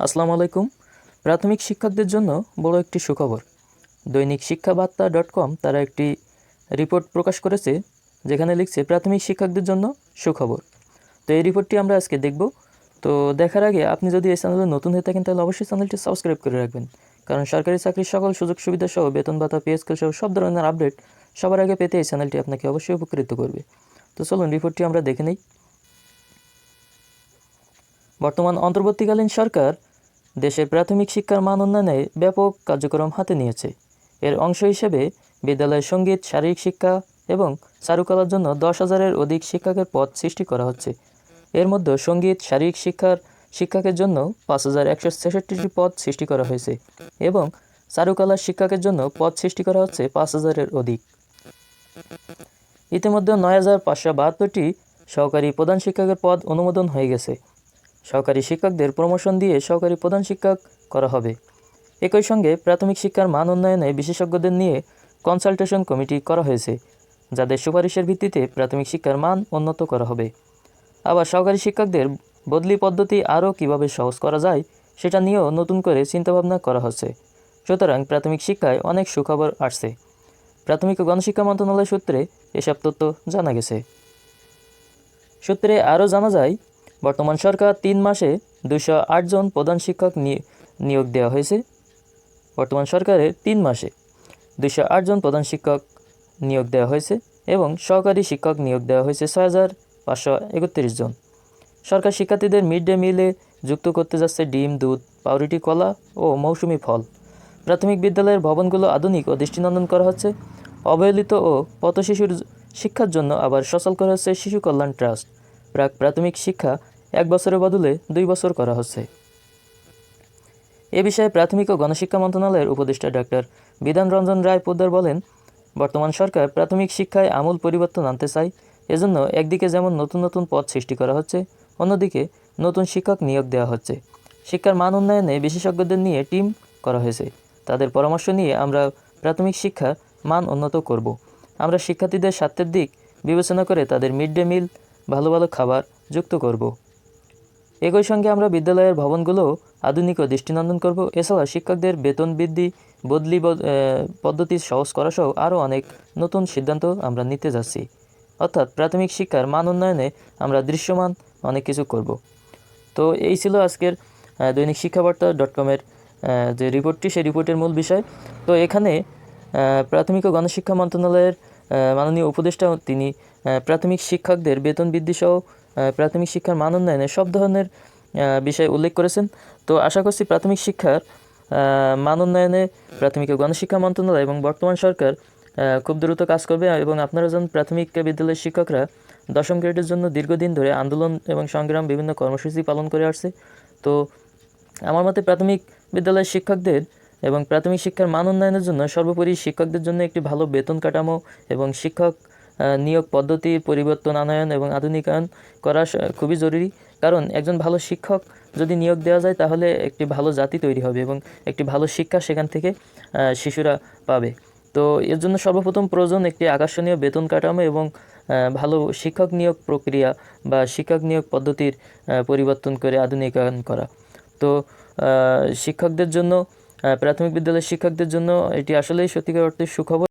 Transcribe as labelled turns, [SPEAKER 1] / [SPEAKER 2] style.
[SPEAKER 1] আসসালামু আলাইকুম। প্রাথমিক শিক্ষকদের জন্য বড় একটি সুখবর। দৈনিক শিক্ষাবার্তা ডট কম তারা একটি রিপোর্ট প্রকাশ করেছে, যেখানে লিখছে, প্রাথমিক শিক্ষকদের জন্য সুখবর। তো এই রিপোর্টটি আমরা আজকে দেখব। তো দেখার আগে আপনি যদি এই চ্যানেলে নতুন হয়ে থাকেন, তাহলে অবশ্যই চ্যানেলটি সাবস্ক্রাইব করে রাখবেন। কারণ সরকারি চাকরির সকল সুযোগ সুবিধা সহ বেতন ভাতা পিএসকেল সহ সব ধরনের আপডেট সবার আগে পেতে এই চ্যানেলটি আপনাকে অবশ্যই উপকৃত করবে। তো চলুন, রিপোর্টটি আমরা দেখে নিই। বর্তমান অন্তর্বর্তীকালীন সরকার দেশের প্রাথমিক শিক্ষার মান উন্নয়নে ব্যাপক কার্যক্রম হাতে নিয়েছে। এর অংশ হিসেবে বিদ্যালয়ে সংগীত, শারীরিক শিক্ষা এবং চারুকলার জন্য দশ হাজারের অধিক শিক্ষকের পদ সৃষ্টি করা হচ্ছে। এর মধ্যে সংগীত, শারীরিক শিক্ষার শিক্ষকের জন্য পাঁচ হাজার একশো ছেষট্টিটি পদ সৃষ্টি করা হয়েছে এবং চারুকলার শিক্ষকের জন্য পদ সৃষ্টি করা হচ্ছে পাঁচ হাজারের অধিক। ইতিমধ্যে নয় হাজার পাঁচশো বাহাত্তরটি সহকারী প্রধান শিক্ষকের পদ অনুমোদন হয়ে গেছে। সহকারী শিক্ষকদের প্রমোশন দিয়ে সহকারী প্রধান শিক্ষক করা হবে। একই সঙ্গে প্রাথমিক শিক্ষার মান উন্নয়নে বিশেষজ্ঞদের নিয়ে কনসালটেশন কমিটি করা হয়েছে, যাদের সুপারিশের ভিত্তিতে প্রাথমিক শিক্ষার মান উন্নত করা হবে। আবার সহকারী শিক্ষকদের বদলি পদ্ধতি আরও কীভাবে সহজ করা যায়, সেটা নিয়েও নতুন করে চিন্তাভাবনা করা হচ্ছে। সুতরাং প্রাথমিক শিক্ষায় অনেক সুখবর আসছে। প্রাথমিক ও গণশিক্ষা মন্ত্রণালয় সূত্রে এসব তথ্য জানা গেছে। সূত্রে আরও জানা যায় বর্তমান সরকার তিন মাসে দুশো জন প্রধান শিক্ষক নিয়ে- নিয়োগ দেওয়া হয়েছে। বর্তমান সরকারের তিন মাসে দুশো জন প্রধান শিক্ষক নিয়োগ দেওয়া হয়েছে এবং সহকারী শিক্ষক নিয়োগ দেওয়া হয়েছে ছয় হাজার পাঁচশো একত্রিশ জন। সরকার শিক্ষার্থীদের মিড ডে মিলে যুক্ত করতে যাচ্ছে ডিম, দুধ, পাউরুটি, কলা ও মৌসুমি ফল। প্রাথমিক বিদ্যালয়ের ভবনগুলো আধুনিক ও দৃষ্টিনন্দন করা হচ্ছে। অবহেলিত ও পথ শিশুর শিক্ষার জন্য আবার সচল করা হচ্ছে শিশু কল্যাণ ট্রাস্ট। প্রাক প্রাথমিক শিক্ষা এক বছরের বদলে দুই বছর করা হচ্ছে। এ বিষয়ে প্রাথমিক ও গণশিক্ষা মন্ত্রণালয়ের উপদেষ্টা ডাক্তার বিধান রঞ্জন রায় পোদ্দার বলেন, বর্তমান সরকার প্রাথমিক শিক্ষায় আমূল পরিবর্তন আনতে চায়, এজন্য একদিকে যেমন নতুন নতুন পদ সৃষ্টি করা হচ্ছে, অন্যদিকে নতুন শিক্ষক নিয়োগ দেওয়া হচ্ছে। শিক্ষার মান উন্নয়নে বিশেষজ্ঞদের নিয়ে টিম করা হয়েছে। তাদের পরামর্শ নিয়ে আমরা প্রাথমিক শিক্ষার মান উন্নত করব। আমরা শিক্ষার্থীদের স্বার্থের দিক বিবেচনা করে তাদের মিড ডে মিল, ভালো ভালো খাবার যুক্ত করব। একই সঙ্গে আমরা বিদ্যালয়ের ভবনগুলো আধুনিক ও দৃষ্টিনন্দন করব। এছাড়া শিক্ষকদের বেতন বৃদ্ধি বদলি বদ- পদ্ধতি সহজ করা সহ আরও অনেক নতুন সিদ্ধান্ত আমরা নিতে যাচ্ছি। অর্থাৎ প্রাথমিক শিক্ষার মান উন্নয়নে আমরা দৃশ্যমান অনেক কিছু করব। তো এই ছিল আজকের দৈনিক শিক্ষাবার্তা ডট কমের যে রিপোর্টটি সেই রিপোর্টের মূল বিষয়। তো এখানে প্রাথমিক ও গণশিক্ষা মন্ত্রণালয়ের মাননীয় উপদেষ্টা তিনি প্রাথমিক শিক্ষকদের বেতন বৃদ্ধি সহ আহ, প্রাথমিক শিক্ষার মান উন্নয়নে সব ধরনের বিষয় উল্লেখ করেছেন। তো আশা করছি প্রাথমিক শিক্ষার মান উন্নয়নে প্রাথমিক ও গণশিক্ষা মন্ত্রণালয় এবং বর্তমান সরকার খুব দ্রুত কাজ করবে এবং আপনারা যেন প্রাথমিক বিদ্যালয়ের শিক্ষকরা দশম গ্রেডের জন্য দীর্ঘদিন ধরে আন্দোলন এবং সংগ্রাম, বিভিন্ন কর্মসূচি পালন করে আসছে। তো আমার মতে প্রাথমিক বিদ্যালয়ের শিক্ষকদের এবং প্রাথমিক শিক্ষার মান উন্নয়নের জন্য সর্বোপরি শিক্ষকদের জন্য একটি ভালো বেতন কাঠামো এবং শিক্ষক নিয়োগ পদ্ধতির পরিবর্তন আনয়ন এবং আধুনিকায়ন করা খুবই জরুরি। কারণ একজন ভালো শিক্ষক যদি নিয়োগ দেওয়া যায়, তাহলে একটি ভালো জাতি তৈরি হবে এবং একটি ভালো শিক্ষা সেখান থেকে শিশুরা পাবে। তো এর জন্য সর্বপ্রথম প্রয়োজন একটি আকর্ষণীয় বেতন কাঠামো এবং ভালো শিক্ষক নিয়োগ প্রক্রিয়া বা শিক্ষক নিয়োগ পদ্ধতির পরিবর্তন করে আধুনিকায়ন করা। তো শিক্ষকদের জন্য প্রাথমিক বিদ্যালয়ের শিক্ষকদের জন্য এটি আসলেই সত্যিকার অর্থে সুখবর।